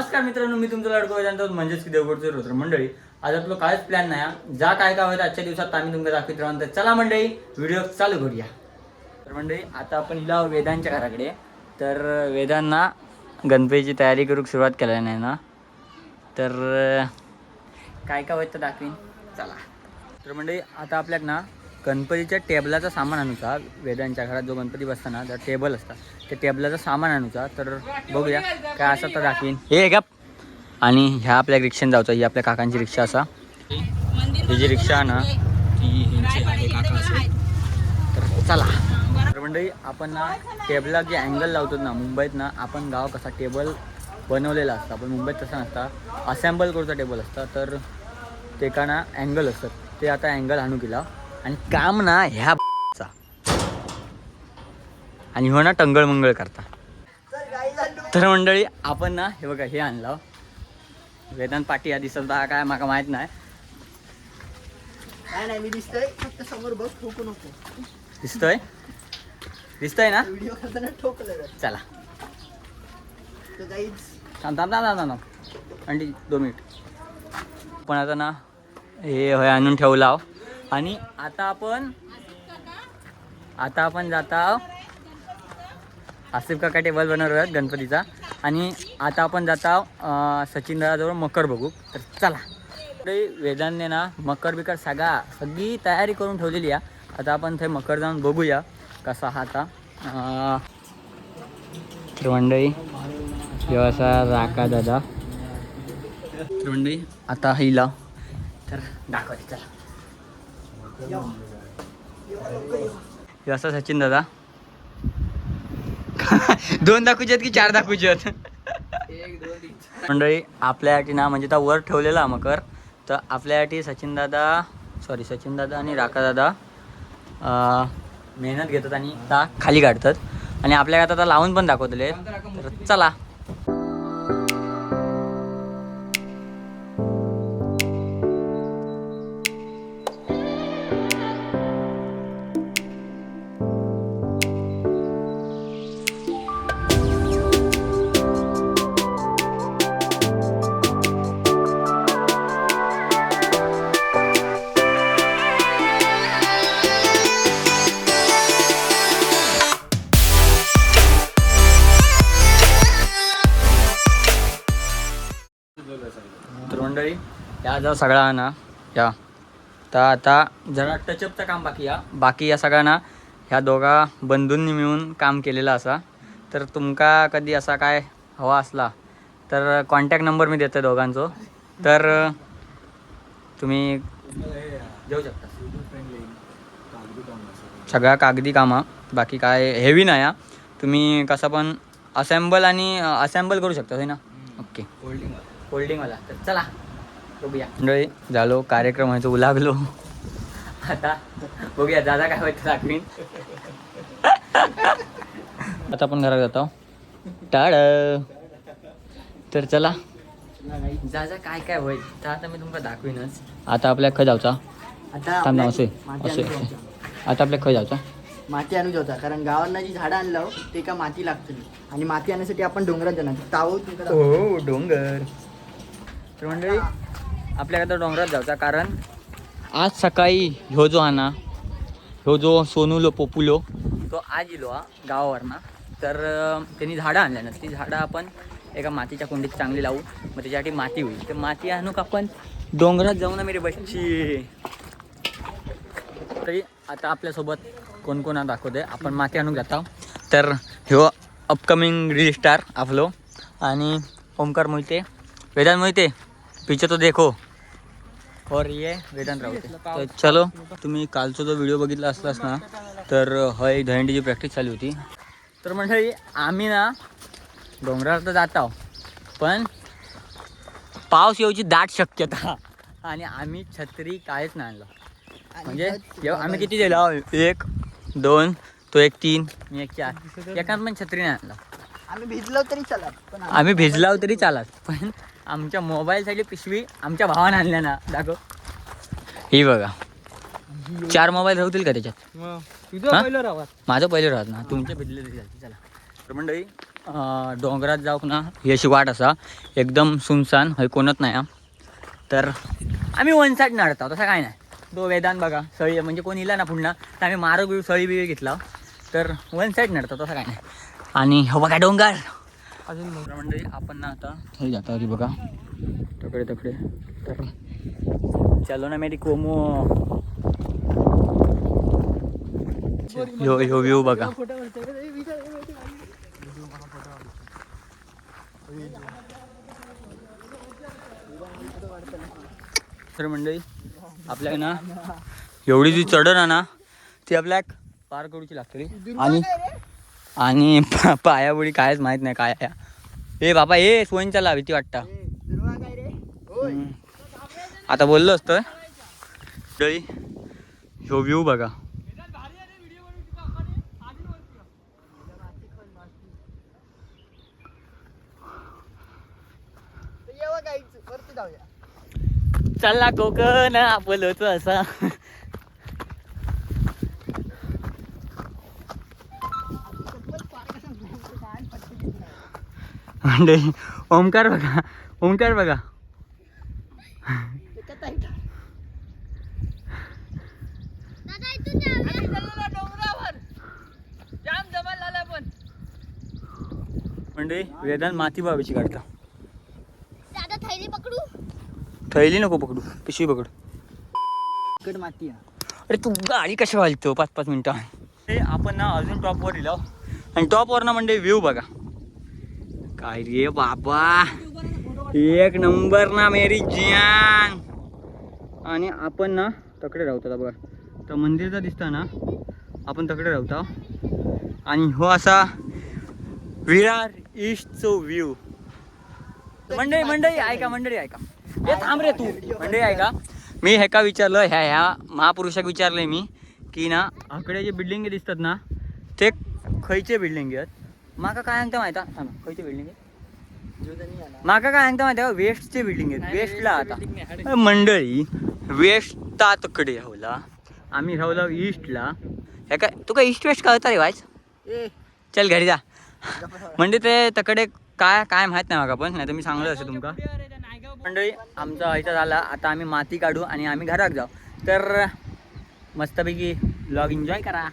नमस्कार मित्रांनो मी तुमचं लाडको वेदांत म्हणजेच की देवगडचे रुद्र मंडळी. आज आपलं कायच प्लॅन नाही ज्या जा काय काय होतं आजच्या दिवसात आम्ही तुमच्या दाखवित राहून तर चला मंडळी व्हिडिओ चालू करूया. तर मंडळी आता आपण इला वेदांच्या घराकडे. तर वेदांना गणपतीची तयारी करूक सुरुवात केल्या नाही ना. तर काय काय होतं दाखवीन. चला. तर मंडळी आता आपल्याक ना गणपतीच्या टेबलाचं सामान आणूचा वेदांच्या घरात जो गणपती बसताना तर टेबल असता त्या टेबलाचं सामान आणूचा तर बघूया काय असं तर दाखवीन. हे गप आणि ह्या आपल्या रिक्षेने जाऊचा ही आपल्या काकांची रिक्षा असा. ही जी रिक्षा आहे ना ती ह्यांची काका तर चला. तर मंडळी आपण ना टेबला जे अँगल लावतो ना मुंबईत ना आपण गाव कसा टेबल बनवलेला असता पण मुंबईत तसा नसता असेंबल करूचा टेबल असता. तर ते का ना अँगल असतात. ते आता अँगल आणू केला आणि काम ना ह्या चा. आणि हो ना टंगळ मंगळ करता. तर मंडळी आपण ना हे बघा हे आणलं वेदांत पाटी हा दिसत हा काय माका माहीत नाही. काय नाही मी दिसतोय. फक्त समोर बघ ठोकू नको. दिसतोय? दिसतोय ना? व्हिडिओ करताना ठोकलं चला. थांब थांब थांब थांब थांब. दोन मिनिट. पण आता ना हे होय आणून ठेवला आहो. आणि आता आपण आता आपण जात आहो आसिफ काका टेबल बनवणार आहोत गणपतीचा. आणि आता आपण जात सचिन दादाजवळ मकर बघू. तर चला. तरी वेदांतने ना मकर बिकर सगळा सगळी तयारी करून ठेवलेली आहे. आता आपण ते मकर जाऊन बघूया कसा हा आता. अं, तर मंडळी असा राका दादा. तर मंडळी आता हिला तर दाखवते चला. हे सचिन दादा. दोन दाखवचे आहेत की चार दाखवचे आहेत? मंडळी आपल्यासाठी ना म्हणजे वर ठेवलेला मकर. तर आपल्यासाठी सचिन दादा सॉरी सचिन दादा आणि राका दादा मेहनत घेतात आणि ता खाली काढतात. आणि आपल्या आता लावून पण दाखवतले तर चला. या जर सगळा ना या. तर आता जरा टचअपचं काम बाकी या. बाकी या सगळ्यांना ह्या दोघा बंधूंनी मिळून काम केलेलं असा. तर तुमका कधी असा काय हवा असला तर कॉन्टॅक्ट नंबर मी देतो दोघांचो. तर तुम्ही देऊ शकता. सगळ्या कागदी कामं बाकी काय हेवी नाही हा. तुम्ही कसं पण असेंबल आणि असेंबल करू शकता ना? ओके होल्डिंगवाला तर चला. बघूया. मंडळी झालो कार्यक्रम व्हायचो उलागलो आता बघूया दादा काय होतं दाखवीन. आता आपण घरात जातो. टाळ तर चला. जा जा काय काय होईल? तर आता मी तुमका दाखवीनच. आता आपल्या खय जावचा. आता थांब ना असे माती असे जाऊचा. आता आपल्या खय जावचा. माती आणू होता कारण गावांना जी झाडं आणलं ते का माती लागतली आणि माती आणण्यासाठी आपण डोंगरात जाणार. तावू तुमका. हो डोंगर. तर मंडळी आपल्याकडे डोंगरात जायचा कारण आज सकाळी ह्यो जो हा ना ह्यो जो सोनूलो पोपुलो तो आज इलो हा गावावरना तर त्यांनी झाडं आणल्या ना ती झाडं आपण एका मातीच्या कुंडीत चांगली लावू. मग त्याच्यासाठी माती होईल. ते माती आणूक आपण? डोंगरात जाऊ ना मेरे बच्ची. तरी आता आपल्यासोबत कोण कोण आहे दाखवते आपण माती आणून जाता तर ह्यो अपकमिंग रील स्टार आपलो. आणि ओमकार मोहिते वेदांत मोहिते पिक्चर तो देखो. और ये वेदांत रावते। तर चलो तुम्ही कालचा जो व्हिडिओ बघितला असलास ना तर हय दहंडीची प्रॅक्टिस चालू होती. तर मंडळी आम्ही ना डोंगरावर तर जात आहो पण पाऊस येऊची दाट शक्यता. आणि आम्ही छत्री काहीच नाही आणलं. आणि म्हणजे आम्ही किती दिला? एक दोन तो एक तीन मी एक चार. एकात पण छत्री नाही आणला. आम्ही भिजलो तरी चला पण आम्ही भिजलाव तरी चालत पण आमच्या मोबाईलसाठी पिशवी आमच्या भावाने आणल्या ना. दाखव. ही बघा. चार मोबाईल राहतील का त्याच्यात? तुझं हा? पहिलं राहा माझं पहिलं राहत ना. तुमच्या भिजले तरी चालते चला. तर मंडळी अं, डोंगरात जाऊक ना. ही अशी वाट असा. एकदम सुनसान. हय कोणत नाही हा. तर आम्ही वन साईड नाडता तसं काय नाही. तो वेदांत बघा. सळी म्हणजे कोण इला ना पुन्हा. तर आम्ही मारो बिळ सळी बिळ घेतला. तर वन साईड नाडता तसं काय नाही. आणि हो बघा डोंगर. अजून मंडळी आपण ना आता थंय जाता की बघा. तकडे तकडे. तर चलो ना मेरी कोमो. ह्यो ह्यो व्ह्यू बघा. तर मंडळी आपल्याला ना एवढी जी चढण आहे ना ती आपल्याक पार करूची लागतली आणि आणि पा- पायापुढी कायच माहीत नाही काय ए बाबा ए सोयीन चला भीती वाटता. आता बोललो असतं मंडळी ह्यो व्ह्यू बघा. चला कोकण आपलंच असा. मंडळी ओमकार बघा. ओमकार बघा. म्हणजे वेदांत माती बाबीची काढता. थैली पकडू थैली नको पकडू. पिशवी पकड. इकड माती अरे तू गाडी कशा वाजतो पाच पाच मिनिटं. हे आपण ना अजून टॉपवर दिलो आणि टॉपवर ना म्हणजे व्ह्यू बघा. काय रे बाबा. एक नंबर ना मेरी जियान. आणि आपण ना तकडे राहतो बघा. तर मंदिरचा दिसता ना आपण तकडे राहतो आणि हो असा विरार ईस्टचो व्ह्यू मंडळी मंडळी ऐका मंडळी ऐका. हे थांब रे तू. मंडळी ऐका. मी हेका विचारलं ह्या ह्या महापुरुषाक विचारलंय मी की ना आकडे जे बिल्डिंग दिसतात ना ते खयचे बिल्डिंग आहेत? माका काय सांगता माहिती आहे? थांबा, खयचे बिल्डिंग आहेत माका काय सांगता माहिती आहे? वेस्टचे बिल्डिंग आहेत वेस्टला आता. मंडळी वेस्टता तकडे राहला. आम्ही राहलो ईस्टला हे काय तुका ईस्ट वेस्ट कळता रे वायच चल घरी जा. म्हणजे ते तकडे काय काय माहीत नाही माका पण नाही तर मी सांगलं असेल तुमका. मंडळी आमचा इथं झाला. आता आम्ही माती काढू आणि आम्ही घरात जाऊ. तर मस्तपैकी ब्लॉग एन्जॉय करा.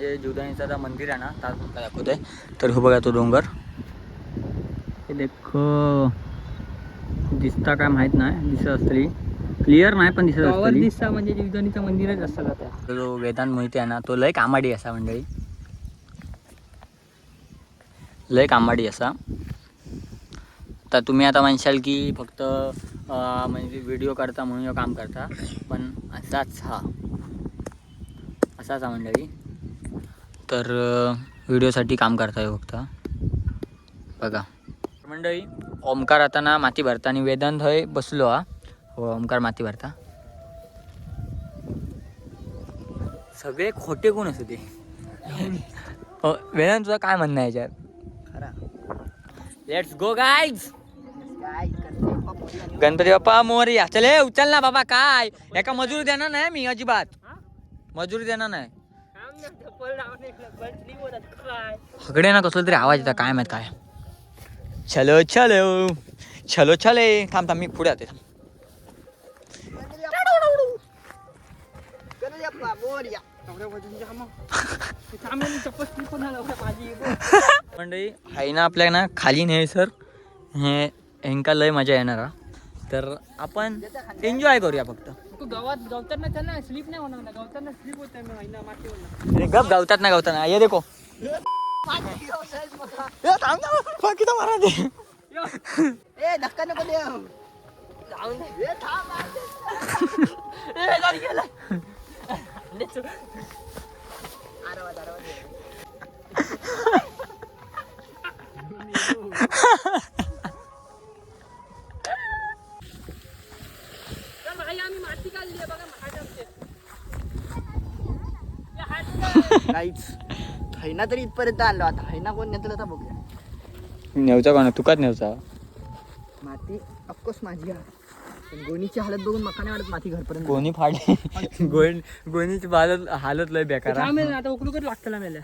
म्हणजे जीवदानीचा मंदिर आहे ना त्या तुमका दाखवते तर हो बघा तो डोंगर. हे देख दिसता काय माहीत नाही दिसत असतली क्लिअर नाही पण दिसत दिसता म्हणजे जीवदानीचं मंदिरच असतं का जो वेदांत मोहिते आहे ना तो लय कामाडी असा मंडळी. लय कामाडी असा. तर तुम्ही आता म्हणशाल की फक्त म्हणजे व्हिडिओ करता म्हणून काम करता पण असाच हा. असाच हा मंडळी. तर व्हिडिओसाठी काम करता ह्यो फक्त. बघा. मंडळी ओमकार आता ना माती भरता आणि वेदांत हय बसलो हा. हो ओमकार माती भरता. सगळे खोटे कोण असू ते हो, वेदांत तुझं काय म्हणणं आहे याच्यात? लेट्स गो आणि- गणपती बाप्पा मोरया चले उचल ना बाबा काय? एका मजुरी देणार नाही मी अजिबात. मजुरी देणार नाही. हकडे ना कसलं तरी आवाज येतात काय माहीत काय छलो छलो छलो छले थांब थांब मी पुढे जाते थांब. मंडळी हाय ना आपल्या ना खाली नाही सर हे हेंका लय मजा येणार हा. तर आपण एन्जॉय करूया फक्त. गावात गवताना त्यांना स्लीप नाही होणार ना गवताना स्लीप होत गप गावतात ना गावतात ना ये देखो. ए धक्का नको देऊ. ए, थांब, मारते. आरामात, आरामात ये. तर भाई आम्ही माती काढली आहे बघा काहीच. हैना तरी इथपर्यंत आणलो आता हैना कोण नेतो आता बघूया. नेवचा कोणा? तुकाच नेवचा माती अफकोर्स माझी आहे. पण गोणीची हालत बघून मका नाही वाटत माती घरपर्यंत. गोणी फाडली गोण गोणीची हालत हालत लय बेकार आता उकडू कर लागतं मेल्या.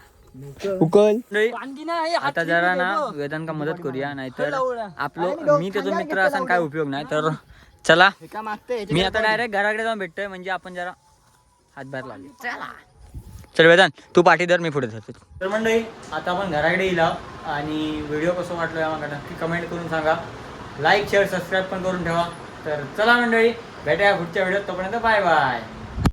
उकल. हे आता जरा ना बघ. वेदांत का मदत करूया नाहीतर. आपलं मी त्याचा मित्र असा काय उपयोग नाही तर चला. मी आता डायरेक्ट घराकडे जाऊन भेटतोय म्हणजे आपण जरा हातभार लावले चला. चल वेदांत तू पाठी धर मी पुढे धरतो. तर मंडळी आता आपण घराकडे येईल आणि व्हिडिओ कसं वाटलं आम्हाला नक्की कमेंट करून सांगा. लाईक शेअर सबस्क्राईब पण करून ठेवा. तर चला मंडळी भेटूया पुढच्या व्हिडिओत. तोपर्यंत बाय बाय